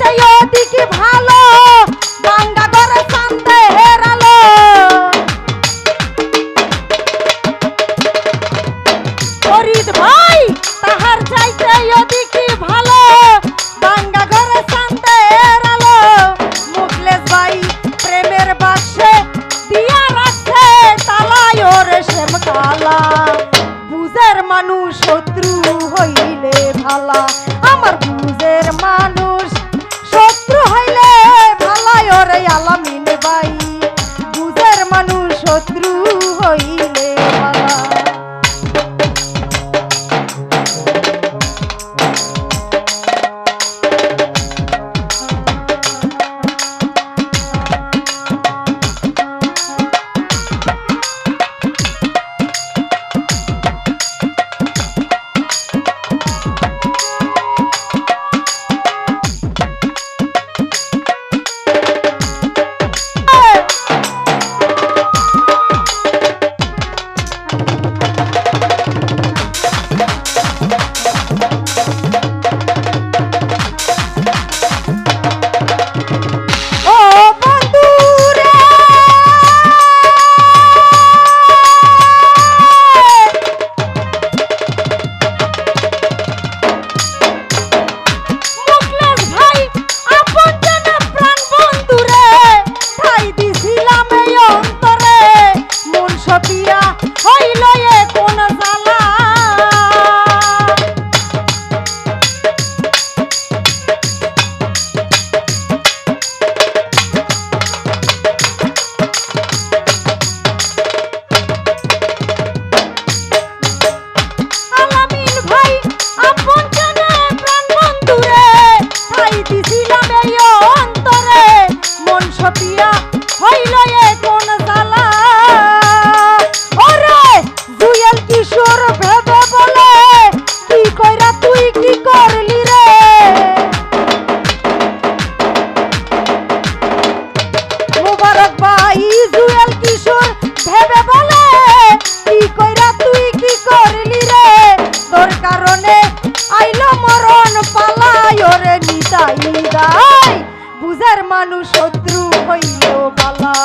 Hasta yo. কারণ পালায় ওরে নিতাই দাই বুঝার মানুষ শত্রু হইল পালা।